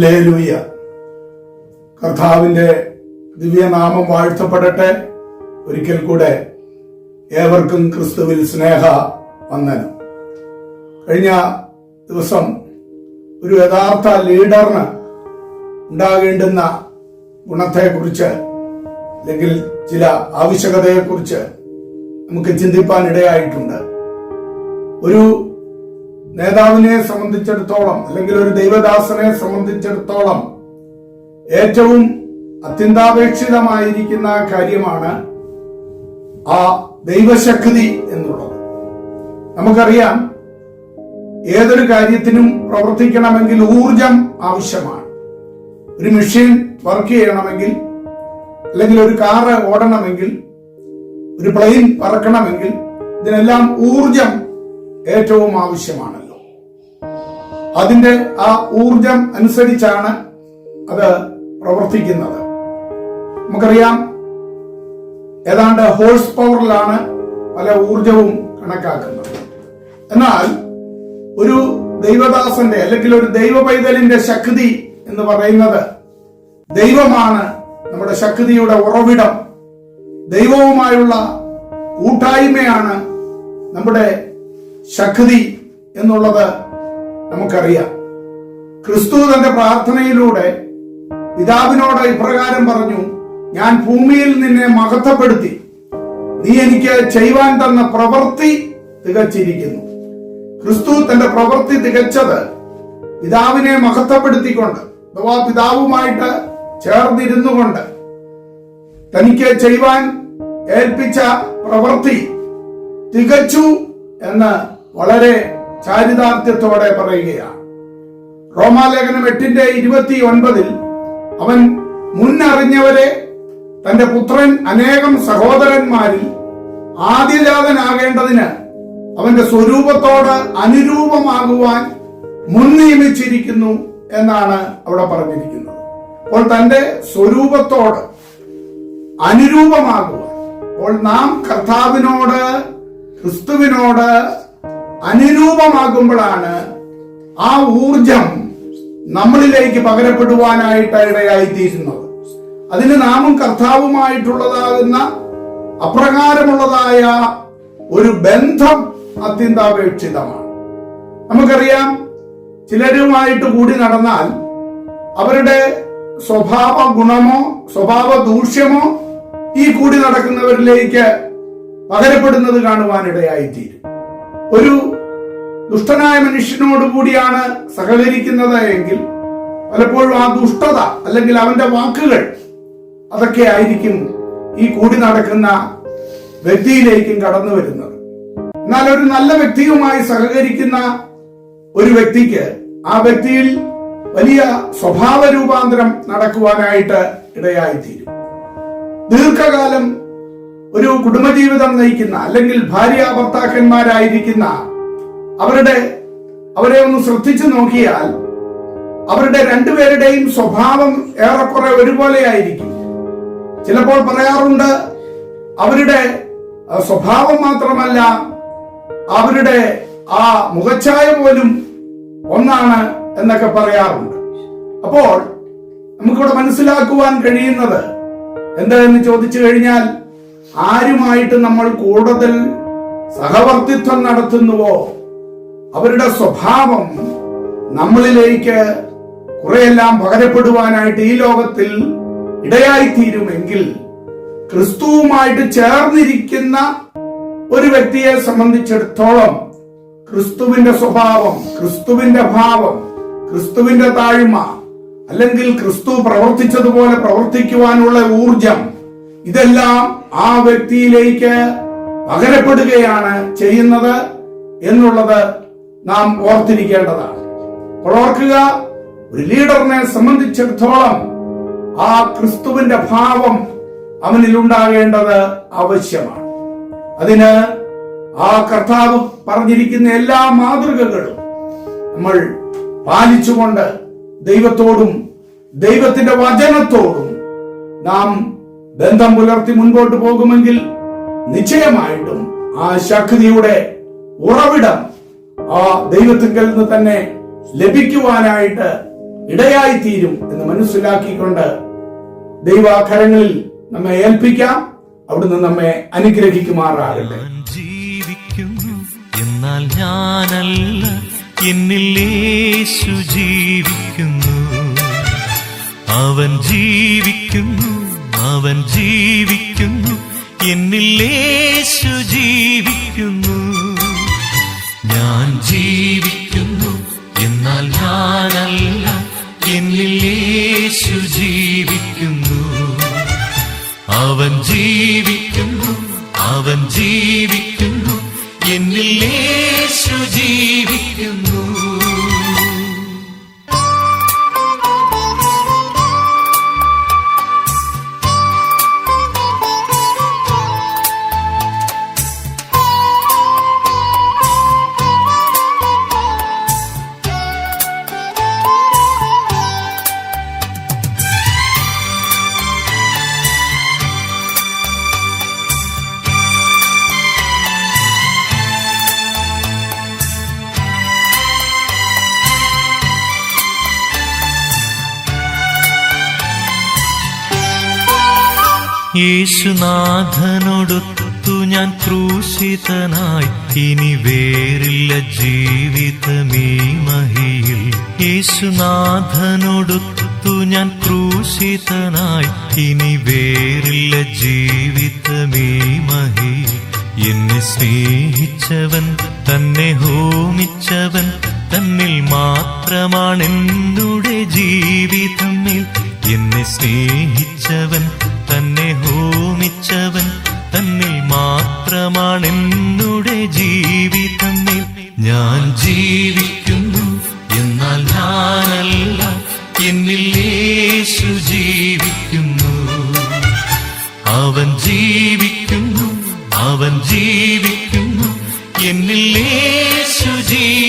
ലേലുയ കർത്താവിന്റെ ദിവ്യനാമം വാഴ്ത്തപ്പെടട്ടെ. ഒരിക്കൽ കൂടെ ഏവർക്കും ക്രിസ്തുവിൽ സ്നേഹ വന്ദനം. കഴിഞ്ഞ ദിവസം ഒരു യഥാർത്ഥ ലീഡറിന് ഉണ്ടാകേണ്ടുന്ന ഗുണത്തെക്കുറിച്ച് അല്ലെങ്കിൽ ചില ആവശ്യകതയെക്കുറിച്ച് നമുക്ക് ചിന്തിപ്പാൻ ഇടയായിട്ടുണ്ട് ഒരു നേതാവിനെ സംബന്ധിച്ചിടത്തോളം അല്ലെങ്കിൽ ഒരു ദൈവദാസനെ സംബന്ധിച്ചിടത്തോളം ഏറ്റവും അത്യന്താപേക്ഷിതമായിരിക്കുന്ന കാര്യമാണ് ആ ദൈവശക്തി എന്നുള്ളത്. നമുക്കറിയാം ഏതൊരു കാര്യത്തിനും പ്രവർത്തിക്കണമെങ്കിൽ ഊർജം ആവശ്യമാണ്. ഒരു മെഷീൻ വർക്ക് ചെയ്യണമെങ്കിൽ അല്ലെങ്കിൽ ഒരു കാറ് ഓടണമെങ്കിൽ ഒരു പ്ലെയിൻ പറക്കണമെങ്കിൽ ഇതിനെല്ലാം ഊർജം ഏറ്റവും ആവശ്യമാണല്ലോ അതിന്റെ ആ ഊർജം അനുസരിച്ചാണ് അത് പ്രവർത്തിക്കുന്നത്. നമുക്കറിയാം ഏതാണ്ട് ഹോഴ്സ് പവറിലാണ് പല ഊർജവും കണക്കാക്കുന്നത്. എന്നാൽ ഒരു ദൈവദാസന്റെ അല്ലെങ്കിൽ ഒരു ദൈവ പൈതലിന്റെ ശക്തി എന്ന് പറയുന്നത് ദൈവമാണ് നമ്മുടെ ശക്തിയുടെ ഉറവിടം. ദൈവവുമായുള്ള കൂട്ടായ്മയാണ് നമ്മുടെ ശക്തി എന്നുള്ളത് നമുക്കറിയാം. ക്രിസ്തു തന്റെ പ്രാർത്ഥനയിലൂടെ പിതാവിനോട് ഇപ്രകാരം പറഞ്ഞു ഞാൻ ഭൂമിയിൽ നിന്നെ മഹത്വപ്പെടുത്തി. നീ എനിക്ക് ചെയ്യുവാൻ തന്ന പ്രവൃത്തി തികച്ചിരിക്കുന്നു. ക്രിസ്തു തന്റെ പ്രവൃത്തി തികച്ചത് പിതാവിനെ മഹത്വപ്പെടുത്തിക്കൊണ്ട് അഥവാ പിതാവുമായിട്ട് ചേർന്നിരുന്നു കൊണ്ട് തനിക്ക് ചെയ്യുവാൻ ഏൽപ്പിച്ച പ്രവൃത്തി തികച്ചു എന്ന് വളരെ ചാരിതാർത്ഥ്യത്തോടെ പറയുകയാണ് റോമാലേഖനം എട്ടിന്റെ ഇരുപത്തി ഒൻപതിൽ അവൻ മുന്നറിഞ്ഞവരെ തന്റെ പുത്രൻ അനേകം സഹോദരന്മാരിൽ ആദ്യജാതനാകേണ്ടതിന് അവന്റെ സ്വരൂപത്തോട് അനുരൂപമാകുവാൻ മുൻ നിയമിച്ചിരിക്കുന്നു എന്നാണ് അവിടെ പറഞ്ഞിരിക്കുന്നത്. അപ്പോൾ തന്റെ സ്വരൂപത്തോട് അനുരൂപമാകുവാൻ അപ്പോൾ നാം കർത്താവിനോട് ക്രിസ്തുവിനോട് അനുരൂപമാകുമ്പോഴാണ് ആ ഊർജം നമ്മളിലേക്ക് പകരപ്പെടുവാനായിട്ട് ഇടയായിത്തീരുന്നത്. അതിന് നാമും കർത്താവുമായിട്ടുള്ളതാകുന്ന അപ്രകാരമുള്ളതായ ഒരു ബന്ധം അത്യന്താപേക്ഷിതമാണ്. നമുക്കറിയാം ചിലരുമായിട്ട് കൂടി നടന്നാൽ അവരുടെ സ്വഭാവ ഗുണമോ സ്വഭാവ ദൂഷ്യമോ ഈ കൂടി നടക്കുന്നവരിലേക്ക് പകരപ്പെടുന്നത് കാണുവാനിടയായിത്തീരും. ഒരു ദുഷ്ടനായ മനുഷ്യനോട് കൂടിയാണ് സഹകരിക്കുന്നത് എങ്കിൽ പലപ്പോഴും ആ ദുഷ്ടത അല്ലെങ്കിൽ അവന്റെ വാക്കുകൾ അതൊക്കെ ആയിരിക്കും ഈ കൂടി നടക്കുന്ന വ്യക്തിയിലേക്കും കടന്നു വരുന്നത്. എന്നാൽ ഒരു നല്ല വ്യക്തിയുമായി സഹകരിക്കുന്ന ഒരു വ്യക്തിക്ക് ആ വ്യക്തിയിൽ വലിയ സ്വഭാവ രൂപാന്തരം നടക്കുവാനായിട്ട് ഇടയായിത്തീരും. ദീർഘകാലം ഒരു കുടുംബജീവിതം നയിക്കുന്ന അല്ലെങ്കിൽ ഭാര്യ ഭർത്താക്കന്മാരായിരിക്കുന്ന അവരുടെ അവരെ ഒന്ന് ശ്രദ്ധിച്ചു നോക്കിയാൽ അവരുടെ രണ്ടുപേരുടെയും സ്വഭാവം ഏറെക്കുറെ ഒരുപോലെ ആയിരിക്കും ചിലപ്പോൾ പറയാറുണ്ട് അവരുടെ സ്വഭാവം മാത്രമല്ല അവരുടെ ആ മുഖച്ഛായ പോലും ഒന്നാണ് എന്നൊക്കെ പറയാറുണ്ട്. അപ്പോൾ നമുക്കിവിടെ മനസ്സിലാക്കുവാൻ കഴിയുന്നത് എന്താണെന്ന് ചോദിച്ചു കഴിഞ്ഞാൽ ആരുമായിട്ട് നമ്മൾ കൂടുതൽ സഹവർത്തിത്വം നടത്തുന്നുവോ? അവരുടെ സ്വഭാവം നമ്മളിലേക്ക് കുറെയെല്ലാം പകരപ്പെടുവാനായിട്ട് ഈ ലോകത്തിൽ ഇടയായിത്തീരുമെങ്കിൽ ക്രിസ്തുവുമായിട്ട് ചേർന്നിരിക്കുന്ന ഒരു വ്യക്തിയെ സംബന്ധിച്ചിടത്തോളം ക്രിസ്തുവിന്റെ സ്വഭാവം ക്രിസ്തുവിന്റെ ഭാവം ക്രിസ്തുവിന്റെ താഴ്മ അല്ലെങ്കിൽ ക്രിസ്തു പ്രവർത്തിച്ചതുപോലെ പ്രവർത്തിക്കുവാനുള്ള ഊർജം ഇതെല്ലാം ആ വ്യക്തിയിലേക്ക് പകരപ്പെടുകയാണ് ചെയ്യുന്നത് എന്നുള്ളത് നാം ഓർത്തിരിക്കേണ്ടതാണ്. ഓർക്കുക ഒരു ലീഡറിനെ സംബന്ധിച്ചിടത്തോളം ആ ക്രിസ്തുവിന്റെ ഭാവം അവനിൽ ഉണ്ടാകേണ്ടത് ആവശ്യമാണ്. അതിന് ആ കർത്താവ് പറഞ്ഞിരിക്കുന്ന എല്ലാ മാതൃകകളും നമ്മൾ പാലിച്ചുകൊണ്ട് ദൈവത്തോടും ദൈവത്തിന്റെ വചനത്തോടും നാം ബന്ധം പുലർത്തി മുൻപോട്ട് പോകുമെങ്കിൽ നിശ്ചയമായിട്ടും ആ ശക്തിയുടെ ഉറവിടം ആ ദൈവത്തിങ്കിൽ നിന്ന് തന്നെ ലഭിക്കുവാനായിട്ട് ഇടയായി തീരും എന്ന് മനസ്സിലാക്കിക്കൊണ്ട് ദൈവാകരങ്ങളിൽ നമ്മെ ഏൽപ്പിക്കാം. അവിടുന്ന് നമ്മെ അനുഗ്രഹിക്കുമാറാകട്ടെ. ജീവിക്കുന്നു എന്നാൽ എന്നിൽ ജീവിക്കുന്നു. അവൻ ജീവിക്കുന്നു അവൻ ജീവിക്കുന്നു. എന്നിൽ യേശു ജീവിക്കുന്നു. ഞാൻ ജീവിക്കുന്നു. എന്നാൽ ഞാനല്ല. എന്നിൽ യേശു ജീവിക്കുന്നു. അവൻ ജീവിക്കുന്നു. അവൻ ജീവിക്കുന്നു. എന്നിൽ യേശുനാഥനോടൊത്തു ഞാൻ ക്രൂശിതനായി. ഇനി വേറില്ല ജീവിതമീ മഹിയിൽ യേശുനാഥനോടൊത്തു ഞാൻ ക്രൂശിതനായി. ഇനി വേറില്ല ജീവിതമീ മഹിയിൽ എന്നെ സ്നേഹിച്ചവൻ തന്നെ ഹോമിച്ചവൻ തന്നിൽ മാത്രമാണെന്നുടെ ജീവിതമേ എന്നെ സ്നേഹിച്ചവൻ തന്നെ ഹോമിച്ചവൻ തന്നിൽ മാത്രമാണെന്നുടെ ജീവിതം ഞാൻ ജീവിക്കുന്നു എന്നാൽ ഞാനല്ല എന്നിൽ യേശു ജീവിക്കുന്നു. അവൻ ജീവിക്കുന്നു അവൻ ജീവിക്കുന്നു എന്നിൽ യേശു ജീവിക്കുന്നു